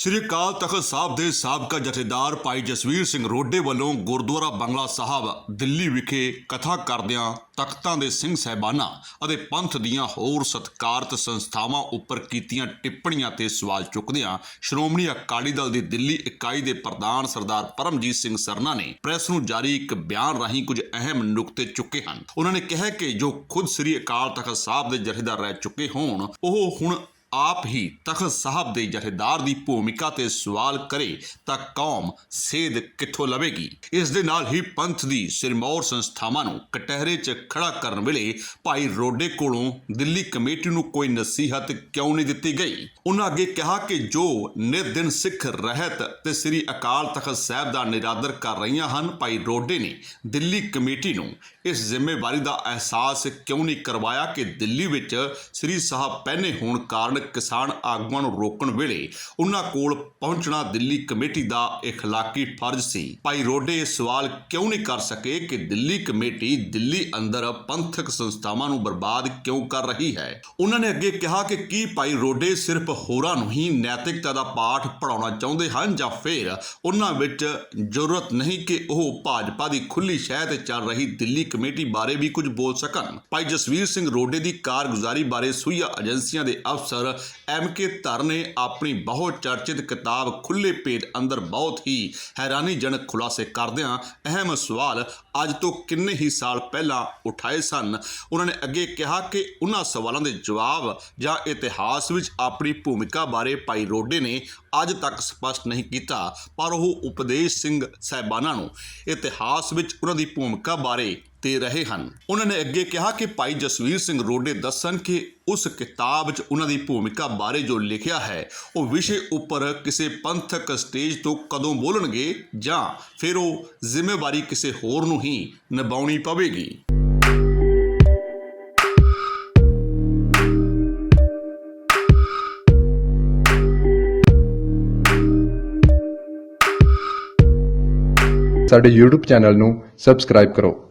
ਸ੍ਰੀ ਅਕਾਲ ਤਖਤ ਸਾਹਿਬ ਦੇ ਸਾਬਕਾ ਜਥੇਦਾਰ ਭਾਈ ਜਸਵੀਰ ਸਿੰਘ ਰੋਡੇ ਵੱਲੋਂ ਗੁਰਦੁਆਰਾ ਬੰਗਲਾ ਸਾਹਿਬ, ਦਿੱਲੀ ਵਿਖੇ ਕਥਾ ਕਰਦਿਆਂ ਤਖਤਾਂ ਦੇ ਸਿੰਘ ਸਹਿਬਾਨਾਂ ਅਤੇ ਪੰਥ ਦੀਆਂ ਹੋਰ ਸਤਕਾਰਤ ਸੰਸਥਾਵਾਂ ਉੱਪਰ ਕੀਤੀਆਂ ਟਿੱਪਣੀਆਂ ਤੇ ਸਵਾਲ ਚੁੱਕਦਿਆਂ ਸ਼੍ਰੋਮਣੀ ਅਕਾਲੀ ਦਲ ਦੀ ਦਿੱਲੀ ਇਕਾਈ ਦੇ ਪ੍ਰਧਾਨ ਸਰਦਾਰ ਪਰਮਜੀਤ ਸਿੰਘ ਸਰਨਾ ਨੇ ਪ੍ਰੈਸ ਨੂੰ ਜਾਰੀ ਇੱਕ ਬਿਆਨ ਰਾਹੀਂ ਕੁਝ ਅਹਿਮ ਨੁਕਤੇ ਚੁੱਕੇ ਹਨ। ਉਹਨਾਂ ਨੇ ਕਿਹਾ ਕਿ ਜੋ ਖੁਦ ਸ੍ਰੀ ਅਕਾਲ ਤਖਤ ਸਾਹਿਬ ਦੇ ਜਥੇਦਾਰ ਰਹਿ ਚੁੱਕੇ ਹੋਣ, ਉਹ ਹੁਣ ਆਪ ਹੀ ਤਖਤ ਸਾਹਿਬ ਦੇ ਜਥੇਦਾਰ ਦੀ ਭੂਮਿਕਾ ਤੇ ਸਵਾਲ ਕਰੇ ਤਾਂ ਕੌਮ ਸੇਧ ਕਿੱਥੋਂ ਲਵੇਗੀ? ਇਸ ਦੇ ਨਾਲ ਹੀ ਪੰਥ ਦੀ ਸਿਰਮੌਰ ਸੰਸਥਾਵਾਂ ਨੂੰ ਕਟਹਿਰੇ 'ਚ ਖੜਾ ਕਰਨ ਵੇਲੇ ਭਾਈ ਰੋਡੇ ਕੋਲੋਂ ਦਿੱਲੀ ਕਮੇਟੀ ਨੂੰ ਕੋਈ ਨਸੀਹਤ ਕਿਉਂ ਨਹੀਂ ਦਿੱਤੀ ਗਈ? ਉਹਨਾਂ ਅੱਗੇ ਕਿਹਾ ਕਿ ਜੋ ਨਿਰਦਿਨ ਸਿੱਖ ਰਹਿਤ ਤੇ ਸ੍ਰੀ ਅਕਾਲ ਤਖਤ ਸਾਹਿਬ ਦਾ ਨਿਰਾਦਰ ਕਰ ਰਹੀਆਂ ਹਨ, ਭਾਈ ਰੋਡੇ ਨੇ ਦਿੱਲੀ ਕਮੇਟੀ ਨੂੰ ਇਸ ਜ਼ਿੰਮੇਵਾਰੀ ਦਾ ਅਹਿਸਾਸ ਕਿਉਂ ਨਹੀਂ ਕਰਵਾਇਆ ਕਿ ਦਿੱਲੀ ਵਿੱਚ ਸ੍ਰੀ ਸਾਹਿਬ ਪਹਿਨੇ ਹੋਣ ਕਾਰਨ ਕਿਸਾਨ ਆਗੂਆਂ ਨੂੰ ਰੋਕਣ ਵੇਲੇ ਉਹਨਾਂ ਕੋਲ ਪਹੁੰਚਣਾ ਦਿੱਲੀ ਕਮੇਟੀ ਦਾ اخلاقی ਫਰਜ਼ ਸੀ ਭਾਈ ਰੋਡੇ ਇਹ ਸਵਾਲ ਕਿਉਂ ਨਹੀਂ ਕਰ ਸਕੇ ਕਿ ਦਿੱਲੀ ਕਮੇਟੀ ਦਿੱਲੀ ਅੰਦਰ ਪੰਥਕ ਸੰਸਥਾਵਾਂ ਨੂੰ ਬਰਬਾਦ ਕਿਉਂ ਕਰ ਰਹੀ ਹੈ ਉਹਨਾਂ ਨੇ ਅੱਗੇ ਕਿਹਾ ਕਿ ਕੀ ਭਾਈ ਰੋਡੇ ਸਿਰਫ ਹੋਰਾਂ ਨੂੰ ਹੀ ਨੈਤਿਕਤਾ ਦਾ ਪਾਠ ਪੜਾਉਣਾ ਚਾਹੁੰਦੇ ਹਨ ਜਾਂ ਫਿਰ ਉਹਨਾਂ ਵਿੱਚ ਜ਼ਰੂਰਤ ਨਹੀਂ ਕਿ ਉਹ ਭਾਜਪਾ ਦੀ ਖੁੱਲੀ ਸ਼ਹਿ ਤੇ ਚੱਲ ਰਹੀ ਦਿੱਲੀ ਕਮੇਟੀ ਬਾਰੇ ਵੀ ਕੁਝ ਬੋਲ ਸਕਣ ਭਾਈ ਜਸਵੀਰ ਸਿੰਘ ਰੋਡੇ ਦੀ ਕਾਰਗੁਜ਼ਾਰੀ ਬਾਰੇ ਸੂਈਆ ਏਜੰਸੀਆਂ ਦੇ ਅਫਸਰ ਐਮ ਕੇ ਧਰ ਨੇ ਆਪਣੀ ਬਹੁਤ ਚਰਚਿਤ ਕਿਤਾਬ ਖੁੱਲੇ ਭੇਦ ਅੰਦਰ ਬਹੁਤ ਹੀ ਹੈਰਾਨੀਜਨਕ ਖੁਲਾਸੇ ਕਰਦਿਆਂ ਅਹਿਮ ਸਵਾਲ ਅੱਜ ਤੋਂ ਕਿੰਨੇ ਹੀ ਸਾਲ ਪਹਿਲਾਂ ਉਠਾਏ ਸਨ? ਉਹਨਾਂ ਨੇ ਅੱਗੇ ਕਿਹਾ ਕਿ ਉਹਨਾਂ ਸਵਾਲਾਂ ਦੇ ਜਵਾਬ ਜਾਂ ਇਤਿਹਾਸ ਵਿੱਚ ਆਪਣੀ ਭੂਮਿਕਾ ਬਾਰੇ ਭਾਈ ਰੋਡੇ ਨੇ ਅੱਜ ਤੱਕ ਸਪਸ਼ਟ ਨਹੀਂ ਕੀਤਾ, ਪਰ ਉਹ ਉਪਦੇਸ਼ ਸਿੰਘ ਸਹਿਬਾਨਾਂ ਨੂੰ ਇਤਿਹਾਸ ਵਿੱਚ ਉਹਨਾਂ ਦੀ ਭੂਮਿਕਾ ਬਾਰੇ ਦੇ ਰਹੇ ਹਨ। ਉਹਨਾਂ ਨੇ ਅੱਗੇ ਕਿਹਾ ਕਿ ਭਾਈ ਜਸਵੀਰ ਸਿੰਘ ਰੋਡੇ ਦੱਸਣ ਕਿ ਉਸ ਕਿਤਾਬ 'ਚ ਉਹਨਾਂ ਦੀ ਭੂਮਿਕਾ ਬਾਰੇ ਜੋ ਲਿਖਿਆ ਹੈ, ਉਹ ਵਿਸ਼ੇ ਉੱਪਰ ਕਿਸੇ ਪੰਥਕ ਸਟੇਜ ਤੋਂ ਕਦੋਂ ਬੋਲਣਗੇ ਜਾਂ ਫਿਰ ਉਹ ਜ਼ਿੰਮੇਵਾਰੀ ਕਿਸੇ ਹੋਰ ਨੂੰ ਹੀ ਨਿਭਾਉਣੀ ਪਵੇਗੀ। ਸਾਡੇ YouTube ਚੈਨਲ ਨੂੰ ਸਬਸਕ੍ਰਾਈਬ ਕਰੋ।